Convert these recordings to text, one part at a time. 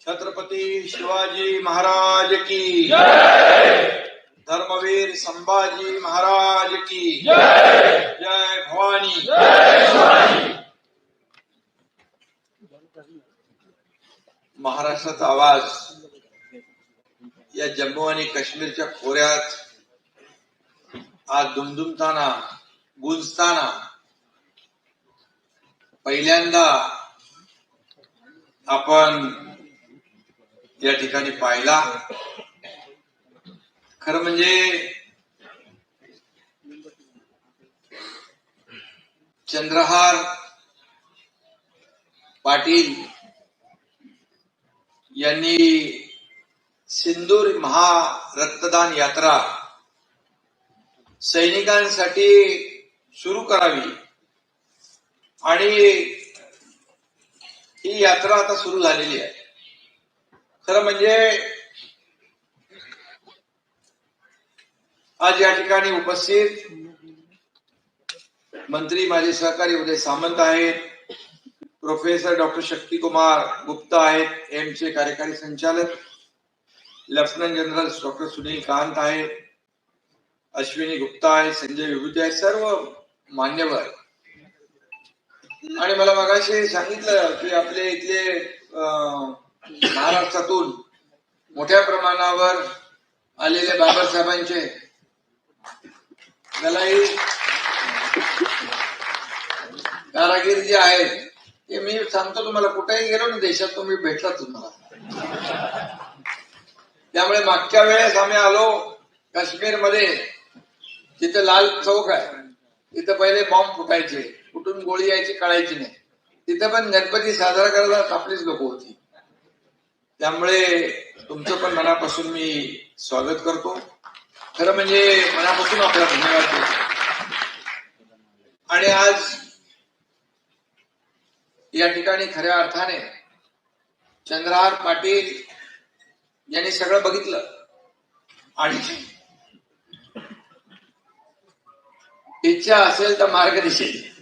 छत्रपती शिवाजी महाराज की धर्मवीर संभाजी महाराज की जय भवानी। महाराष्ट्राचा आवाज या जम्मू आणि काश्मीरच्या खोऱ्यात आज दुमदुमताना गुंजताना पहिल्यांदा आपण या ठिकाणी पाहिला. खरं म्हणजे चंद्रहार पाटील यांनी सिंदूर महा रक्तदान यात्रा सैनिकांसाठी सुरू करावी. आणि ही यात्रा आता सुरू झालेली आहे. खरं म्हणजे आज या ठिकाणी उपस्थित मंत्री माझे सहकारी उदय सामंत आहेत प्रोफेसर डॉक्टर शक्तिकुमार गुप्ता आहेत एम चे कार्यकारी संचालक lieutenant general doctor Sunil Kant आहेत अश्विनी गुप्ता आहे संजय विभूती आहे सर्व मान्यवर आणि मला मगाशी सांगितलं की आपले इथले महाराष्ट्रातून मोठ्या प्रमाणावर आलेले बाबासाहेबांचे त्यालाही कारागीर जे आहेत ते मी सांगतो तुम्हाला कुठेही गेलो ना देशात तुम्ही भेटला तुम्हाला. त्यामुळे मागच्या वेळेस आम्ही आलो काश्मीरमध्ये तिथे लाल चौक आहे. तिथे पहिले बॉम्ब फुटायचे. कुठून गोळी यायची कळायची नाही. तिथे पण गणपती साजरा करायला आपलीच लोक होती. त्यामुळे तुमचं पण मनापासून मी स्वागत करतो. खरं म्हणजे मनापासून आपला धन्यवाद देतो. आणि आज या ठिकाणी खऱ्या अर्थाने चंद्रहार पाटील यांनी सगळं बघितलं. आणि इच्छा असेल तर मार्ग दिसेल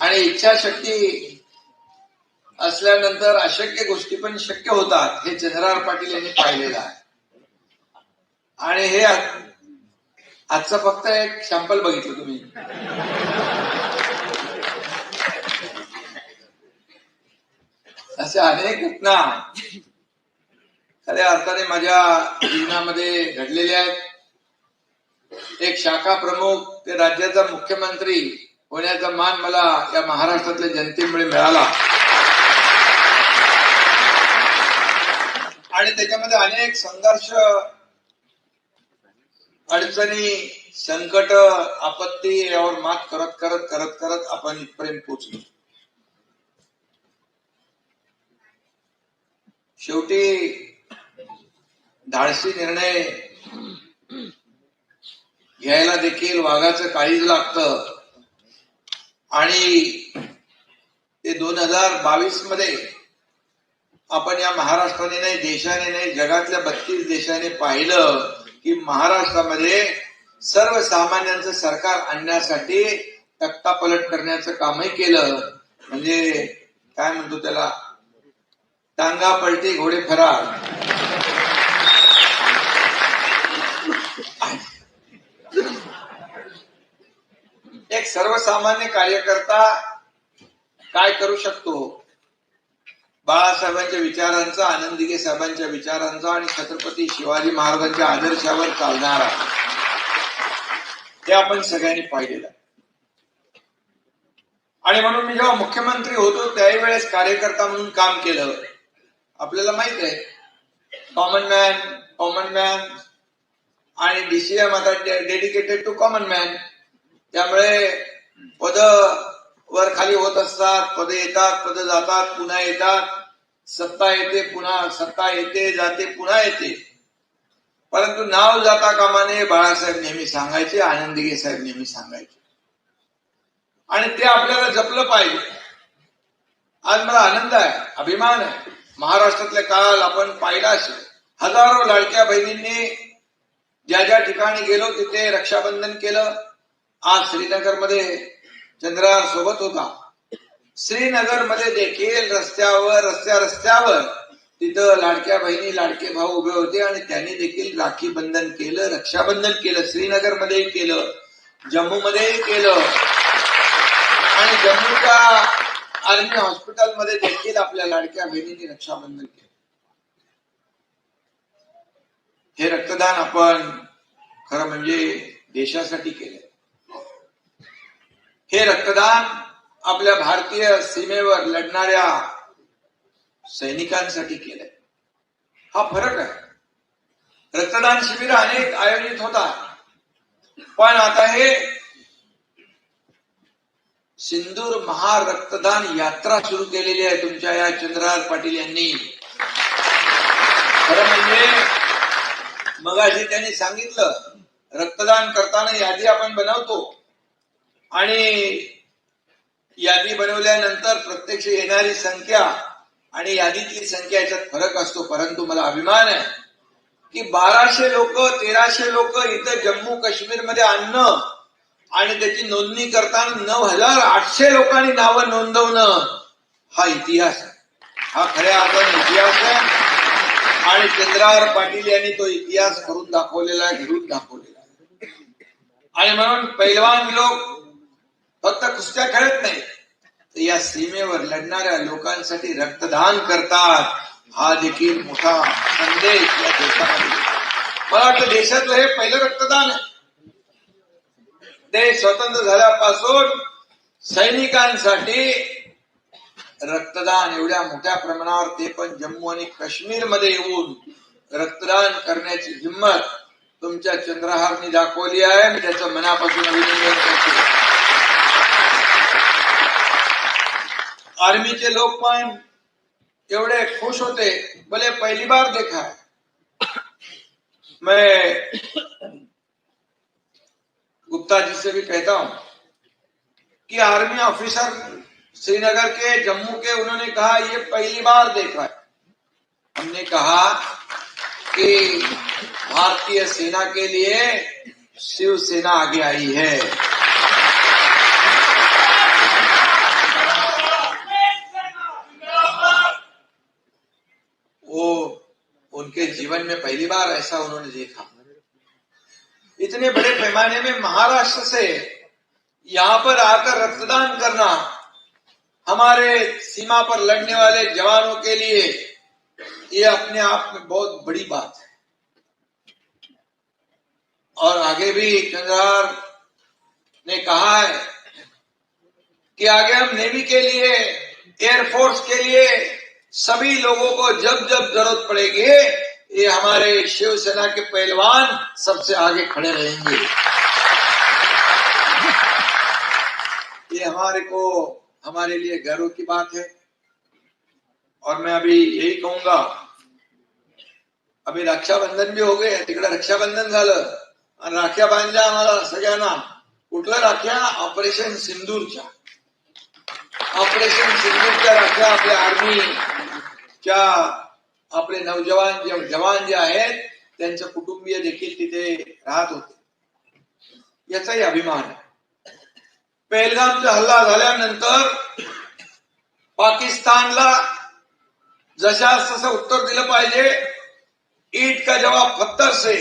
आणि इच्छाशक्ती असल्यानंतर अशक्य गोष्टी पण शक्य होतात हे चंद्रार पाटील यांनी पाहिलेलं आहे. आणि हे आजचं फक्त एक सॅम्पल बघितलं तुम्ही. अशा अनेक घटना. खऱ्या अर्थाने माझ्या जीवनामध्ये घडलेल्या आहेत. एक शाखा प्रमुख ते राज्याचा मुख्यमंत्री होण्याचा मान मला या महाराष्ट्रातल्या जनतेमुळे मिळाला. आणि त्याच्यामध्ये अनेक संघर्ष अडचणी संकट आपत्ती यावर मात करत करत करत करत आपण इथपर्यंत पोहोचलो. शेवटी धाडसी निर्णय घ्यायला देखील वाघाचं काळीज लागतं. आणि ते दोन हजार बावीसमध्ये आपण या महाराष्ट्राने नाही देशाने नाही जगातल्या बत्तीस देशाने पाहिलं की महाराष्ट्रामध्ये सर्वसामान्यांचं सरकार आणण्यासाठी तक्तापलट करण्याचं कामही केलं. म्हणजे काय म्हणतो त्याला? टांगा पलटी घोडे फरार. सर्वसामान्य कार्यकर्ता काय करू शकतो? बाळासाहेबांच्या विचारांचा आनंदीगे साहेबांच्या विचारांचा आणि छत्रपती शिवाजी महाराजांच्या आदर्शावर चालणारा. हे आपण सगळ्यांनी पाहिलेलं आणि म्हणून मी जेव्हा मुख्यमंत्री होतो त्याही वेळेस कार्यकर्ता म्हणून काम केलं. आपल्याला माहीत आहे कॉमन मॅन कॉमन मॅन आणि डीसीएम आता डेडिकेटेड टू कॉमन मॅन त्यामुळे पद वर खाली होत असतात पद येतात पद जातात पुन्हा येतात. सत्ता येते पुन्हा सत्ता येते जाते पुन्हा येते. परंतु नाव जाता कामाने बाळासाहेब नेहमी सांगायचे आनंदगे साहेब नेहमी सांगायचे. आणि ते आपल्याला जपलं पाहिजे. आज मला आनंद आहे अभिमान आहे. महाराष्ट्रातले काल आपण पाहिला असेल हजारो लाडक्या बहिणींनी ज्या ज्या ठिकाणी गेलो तिथे रक्षाबंधन केलं. आज श्रीनगरमध्ये चंद्रार सोबत होता. श्रीनगरमध्ये देखील रस्त्यावर रस्त्या रस्त्यावर तिथं लाडक्या बहिणी लाडके भाऊ उभे होते आणि त्यांनी देखील राखी बंधन केलं रक्षाबंधन केलं श्रीनगरमध्ये केलं जम्मू मध्येही केलं. आणि जम्मूच्या आर्मी हॉस्पिटलमध्ये देखील आपल्या लाडक्या बहिणींनी रक्षाबंधन केलं. हे रक्तदान आपण खरं म्हणजे देशासाठी केलं. हे रक्तदान आपल्या भारतीय सीमेवर लढणाऱ्या सैनिकांसाठी केलंय. हा फरक आहे. रक्तदान शिबिर अनेक आयोजित होता पण आता हे सिंदूर महारक्तदान यात्रा सुरू केलेली आहे तुमच्या या चंद्रहार पाटील यांनी. खरं म्हणजे मगाशी त्यांनी सांगितलं रक्तदान करताना यादी आपण बनवतो. आणि यादी बनवल्यानंतर प्रत्यक्ष येणारी संख्या आणि यादीतली संख्या याच्यात फरक असतो. परंतु मला अभिमान आहे की बाराशे लोक तेराशे लोक इथं जम्मू काश्मीरमध्ये आणणं आणि त्याची नोंदणी करताना नऊ हजार आठशे लोकांनी नावं नोंदवणं हा इतिहास आहे. हा खऱ्या अर्थाने इतिहास आहे. आणि चंद्रावर पाटील यांनी तो इतिहास करून दाखवलेला आहे घडून दाखवलेला आहे. आणि म्हणून पैलवान लोक फक्त कुस्त्या खेळत नाही. तर या सीमेवर लढणाऱ्या लोकांसाठी रक्तदान करतात. हा देखील मोठा संदेश या देशामध्ये. मला वाटतं देशातलं हे पहिलं रक्तदान आहे. देश स्वतंत्र झाल्यापासून सैनिकांसाठी रक्तदान एवढ्या मोठ्या प्रमाणावर ते पण जम्मू आणि काश्मीरमध्ये येऊन रक्तदान करण्याची हिंमत तुमच्या चंद्रहारनी दाखवली आहे. मी त्याचं मनापासून अभिनंदन करतो. आर्मीचे लोक पण एवढे खुश होते बोले पहली बार देखा है। मैं गुप्ता जी से भी कहता हूँ कि आर्मी ऑफिसर श्रीनगर के, जम्मू के, उन्होंने कहा, ये पहली बार देखा है। हमने कहा कि भारतीय सेना के लिए शिवसेना आगे आई है वो उनके जीवन में पहली बार ऐसा उन्होंने देखा। इतने बड़े पैमाने में महाराष्ट्र से यहाँ पर आकर रक्तदान करना हमारे सीमा पर लड़ने वाले जवानों के लिए, ये अपने आप में बहुत बड़ी बात है। और आगे भी चंद्रहार ने कहा है कि आगे हम नेवी के लिए एयरफोर्स के लिए सभी लोगों को जब जब ज़रूरत पड़ेगी ये हमारे शिवसेना के पहलवान सबसे आगे खड़े रहेंगे। ये हमारे को, हमारे लिए गर्व की बात है। और मैं अभी यही कहूँगा, अभी रक्षाबंधन भी हो गए तिकडे रक्षाबंधन झालं। आणि राख्या बांधल्या आम्हाला सगळ्यांना. कुठल्या राख्या? ऑपरेशन सिंदूरच्या. ऑपरेशन सिंदूरच्या राख्या आपल्या आर्मीच्या आपले नवजवान जे जवान जे आहेत त्यांचे कुटुंबीय देखील तिथे राहत होते. याचाही अभिमान आहे. पेहलगामचा हल्ला झाल्यानंतर पाकिस्तानला जशा तसं उत्तर दिलं पाहिजे ईट का जवाब पत्थर से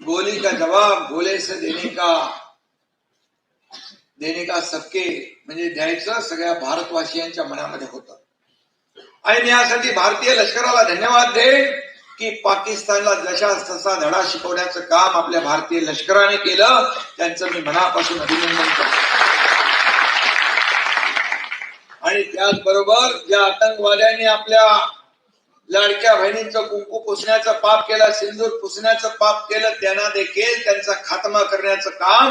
गोली का जवाब गोले से देने का देणे का सबके म्हणजे द्यायचं सगळ्या भारतवासियांच्या मनामध्ये होतं. आणि यासाठी भारतीय लष्कराला धन्यवाद दे की पाकिस्तानला जशा तसा धडा शिकवण्याचं काम आपल्या भारतीय लष्कराने केलं त्यांचं मी मनापासून अभिनंदन करतो. आणि त्याचबरोबर ज्या आतंकवाद्यांनी आपल्या लाडक्या बहिणींचं कुंकू पुसण्याचं पाप केलं सिंदूर पुसण्याचं पाप केलं त्यांना देखील त्यांचा खात्मा करण्याचं काम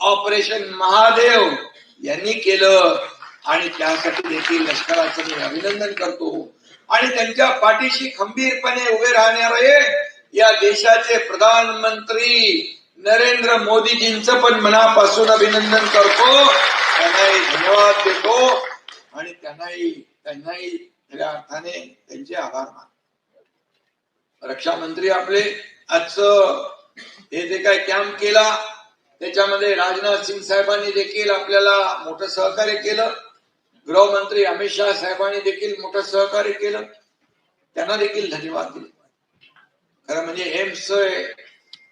ऑपरेशन महादेव यांनी केलं. आणि त्यासाठी देखील लष्कराचं मी अभिनंदन करतो. आणि त्यांच्या पाठीशी खंबीरपणे उभे राहणारे या देशाचे प्रधानमंत्री नरेंद्र मोदीजींचं पण मनापासून अभिनंदन करतो. त्यांनाही धन्यवाद देतो. आणि त्यांनाही त्यांनाही खऱ्या अर्थाने त्यांचे आभार मानतो. रक्षा मंत्री आपले आजचं हे जे काय कॅम्प केला त्याच्यामध्ये राजनाथ सिंग साहेबांनी देखील आपल्याला मोठं सहकार्य केलं. गृहमंत्री अमित शहा साहेबांनी देखील मोठं सहकार्य केलं. त्यांना देखील धन्यवाद दिले. खरं म्हणजे एम्स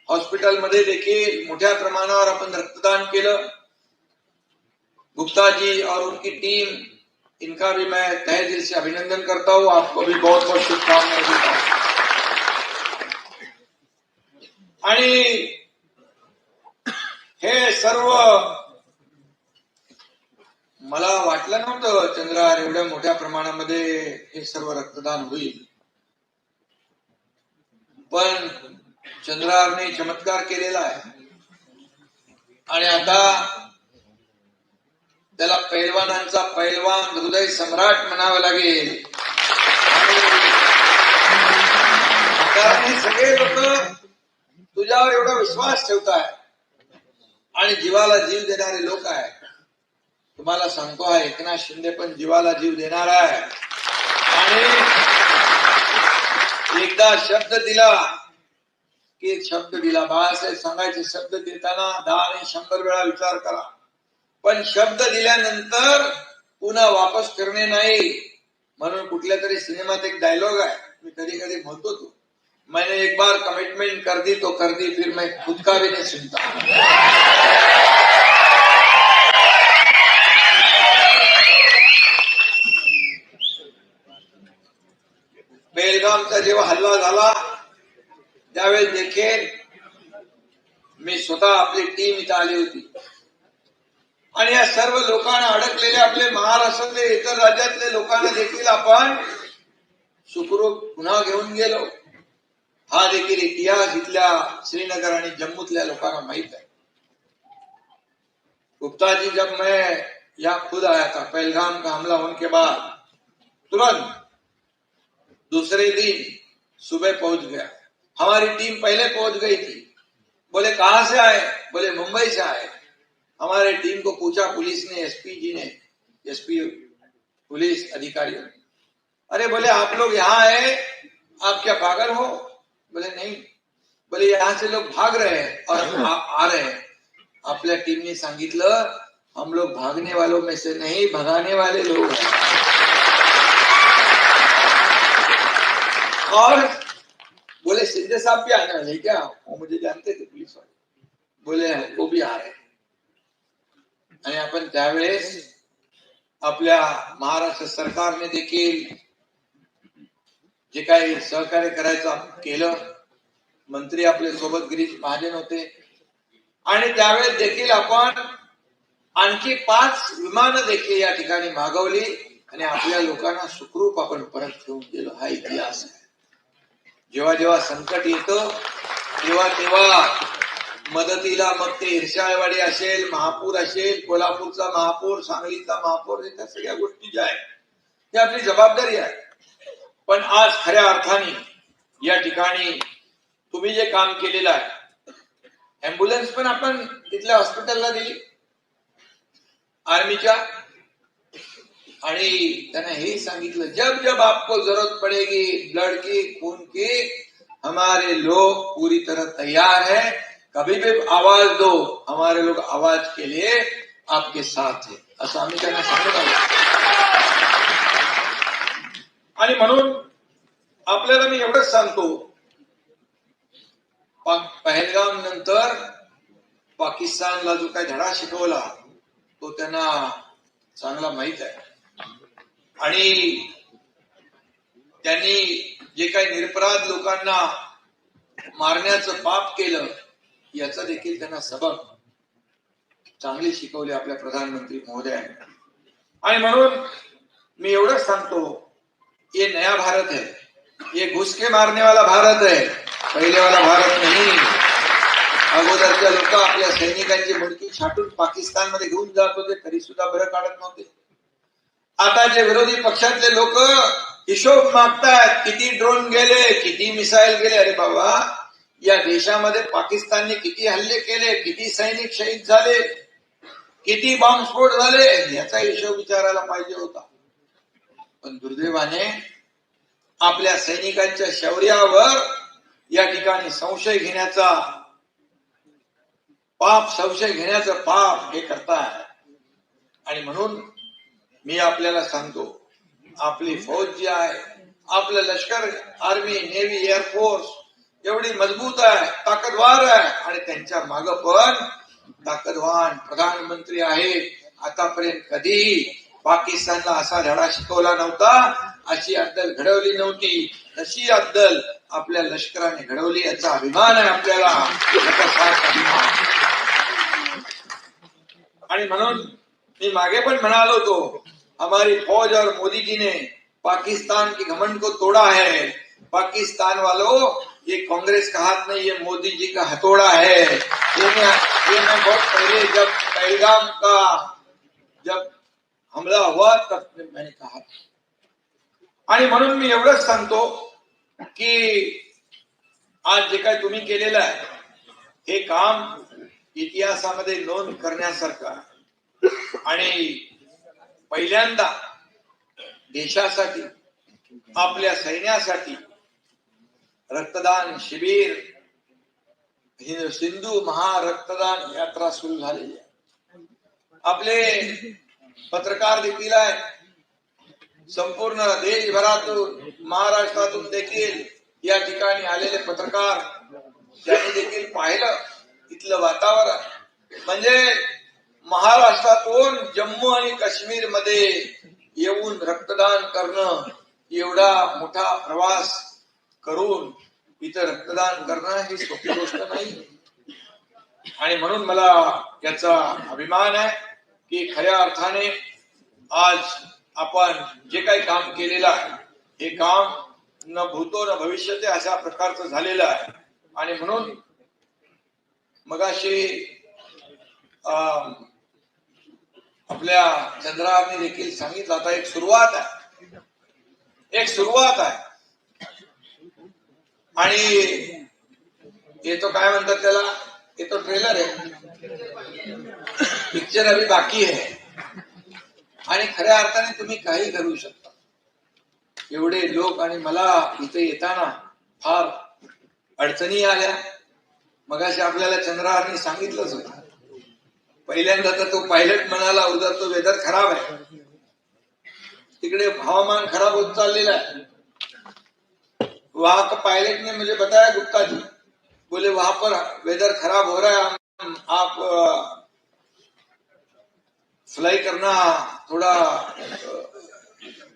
हॉस्पिटलमध्ये देखील मोठ्या प्रमाणावर आपण रक्तदान केलं. गुप्ता जी और उनकी टीम इनका भी मैं तहे दिल से अभिनंदन करता हूँ। आपको भी बहुत बहुत शुभकामनाएँ देता हूँ। आणि हे सर्व मला वाटलं नव्हतं चंद्रार एवढ्या मोठ्या प्रमाणामध्ये हे सर्व रक्तदान होईल. पण चंद्रारने चमत्कार केलेला आहे. आणि आता त्याला पैलवानांचा पैलवान हृदय सम्राट म्हणावं लागेल. कारण सगळे लोक तुझ्यावर एवढा विश्वास ठेवताय. आणि जीवाला जीव देणारे लोक आहे तुम्हाला सांगतो हा एकनाथ शिंदे पण जीवाला जीव देणार आहे. आणि एकदा शब्द दिला की शब्द दिला. बाळासाहेब सांगायचे शब्द देताना दहा आणि शंभर वेळा विचार करा. पण शब्द दिल्यानंतर पुन्हा वापस करणे नाही. म्हणून कुठल्या तरी सिनेमात एक डायलॉग आहे. मी कधी कधी म्हणतो तो. मैंने एक बार कमिटमेंट कर दी तो कर दी फिर मैं खुद का भी नहीं सुनता. बेलगामचा जेव्हा हल्ला झाला त्यावेळेस देखील मी स्वतः आपली टीम इथं आली होती. आणि या सर्व लोकांना अडकलेले आपले महाराष्ट्रातले इतर राज्यातले लोकांना देखील आपण सुखरूप पुन्हा घेऊन गेलो. हा देखील इतिहास इथल्या श्रीनगर आणि जम्मूतल्या लोकांना माहीत आहे. गुप्ता जी जब मैं या खुद आया था पहलगाम का हमला होने के बाद तुरंत दूसरे दिन सुबह पहुँच गया। हमारी टीम पहले पहुँच गई थी। बोले कहाँ से आए? बोले मुंबई से आए। हमारे टीम को पूछा पुलिस ने एसपी जी ने? एसपी पुलिस अधिकारियों ने अरे बोले आप लोग यहाँ आए? आप क्या पागल हो? बोले नहीं। बोले यहाँ से लोग भाग रहे हैं और आ, आ रहे हैं। अपने आपल्या टीमने सांगितलं हम लोग भागने वालों में से नहीं भगाने वाले लोग हैं। और बोले सिंधे साहब भी आने वाले हैं क्या वो मुझे जानते थे पुलिस वाले। बोले वो भी आ रहे आणि आपण त्यावेळेस आपल्या महाराष्ट्र सरकारने देखील जे काही सहकार्य करायचं केलं मंत्री आपले सोबत गिरीश महाजन होते. आणि त्यावेळेस देखील आपण आणखी पाच विमान देखील या ठिकाणी मागवली आणि आपल्या लोकांना सुखरूप आपण परत घेऊन गेलो. हा इतिहास आहे. जेव्हा जेव्हा संकट येतं तेव्हा तेव्हा मदतीला मग ते इर्षाळवाडी असेल महापूर असेल कोल्हापूरचा महापूर सांगलीचा महापूर त्या सगळ्या गोष्टी ज्या आहेत ही आपली जबाबदारी आहे. पण आज खऱ्या अर्थाने या ठिकाणी तुम्ही जे काम केलेलं आहे अँब्युलन्स पण आपण तिथल्या हॉस्पिटलला दिली. आर्मीच्या आणि त्यांना हे सांगितलं जब जब आपको जरूरत पड़ेगी ब्लड की खून की हमारे लोग पूरी तरह तैयार है। कभी भी आवाज दो हमारे लोग आवाज के लिए आपके साथ है। असं आम्ही त्यांना सांगत आहोत आणि म्हणून आपल्याला मी एवढंच सांगतो पहलगाम नंतर पाकिस्तानला जो काही धडा शिकवला तो त्यांना चांगला माहीत आहे. आणि त्यांनी जे काही निरपराध लोकांना मारण्याचं पाप केलं याचा देखील त्यांना सबक चांगले शिकवले आपल्या प्रधानमंत्री महोदयांनी. आणि म्हणून मी एवढंच सांगतो ये नया भारत है ये घुसके मारने वाला भारत है पहिले वाला भारत नाही. अगोदरच्या लोक आपल्या सैनिकांची मुडकी छाटून पाकिस्तानमध्ये घेऊन जात होते तरी सुद्धा बरं काढत नव्हते. आता जे विरोधी पक्षातले लोक हिशोब मागतात किती ड्रोन गेले किती मिसाईल गेले. अरे बाबा या देशामध्ये पाकिस्तानने किती हल्ले केले किती सैनिक शहीद झाले किती बॉम्बस्फोट झाले याचा हिशोब विचारायला पाहिजे होता. पण दुर्दैवाने आपल्या सैनिकांच्या शौर्यावर या ठिकाणी संशय घेण्याचा पाप संशय घेण्याचं पाप हे करताय आणि म्हणून मी आपल्याला सांगतो आपली फौज जी आहे आपलं लष्कर आर्मी नेव्ही एअरफोर्स एवढी मजबूत आहे ताकदवार आहे. आणि त्यांच्या माग पण ताकदवान प्रधानमंत्री आहे आतापर्यंत कधीही पाकिस्तानला असा धडा शिकवला नव्हता अशी अद्दल घडवली नव्हती. तशी अद्दल आपल्या लष्कराने घडवली याचा अभिमान आहे आपल्याला. आणि म्हणून मी मागे पण म्हणालो होतो हमारी फौज और मोदी जी ने पाकिस्तान के घमंड को तोड़ा है। पाकिस्तान वालों, ये कांग्रेस का हाथ नहीं, ये मोदी जी का हथौड़ा है। ये मैं ये मैं बहुत पहले जब पहलगाम का जब हमला हुआ, तब मैंने कहा आणि म्हणून मी एवढंच सांगतो की आज जे काय तुम्ही केलेलं आहे, हे काम इतिहासामध्ये नोंद करण्यासारखं. आणि पहिल्यांदा देशासाठी आपल्या सैन्यासाठी रक्तदान शिबिर सिंधू महारक्तदान यात्रा सुरू झालेली आहे. आपले पत्रकार देखील आहेत. संपूर्ण देशभरातून महाराष्ट्रातून देखील या ठिकाणी आलेले पत्रकार त्यांनी देखील पाहिलं इथलं वातावरण. म्हणजे महाराष्ट्रातून जम्मू आणि काश्मीरमध्ये येऊन रक्तदान करणं एवढा मोठा प्रवास करून इथं रक्तदान करणं ही सोपी गोष्ट नाही. आणि म्हणून मला याचा अभिमान आहे की खऱ्या अर्थाने आज आपण जे काही काम केलेलं आहे हे काम न भूतो न भविष्यते अशा प्रकारचं झालेलं आहे. आणि म्हणून मगाशी अं, आपल्या चंद्राने देखील सांगितलं आता एक सुरुवात आहे. एक सुरुवात आहे. आणि येतो काय म्हणतात त्याला? येतो ट्रेलर आहे. पिक्चर अभी बाकी आहे. आणि खऱ्या अर्थाने तुम्ही काही करू शकता. एवढे लोक आणि मला इथे येताना फार अडचणी आल्या. मगाशी आपल्याला चंद्रहारने सांगितलंच होतं. पहिल्यांदा तर तो पायलट म्हणाला उद्या तो वेदर खराब आहे. तिकडे हवामान खराब होत चाललेलं आहे. वहां का पायलट ने मुझे म्हणजे बताया गुप्ता जी बोले वहां पर वेदर खराब हो रहा है आप फ्लाई करना थोड़ा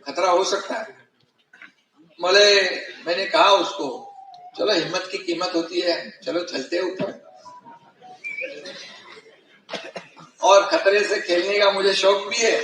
खतरा हो सकता है. मले मैंने कहा उसको चलो हिम्मत की कीमत होती है चलो चलते ऊपर. और खतरे से खेलने का मुझे शौक भी है।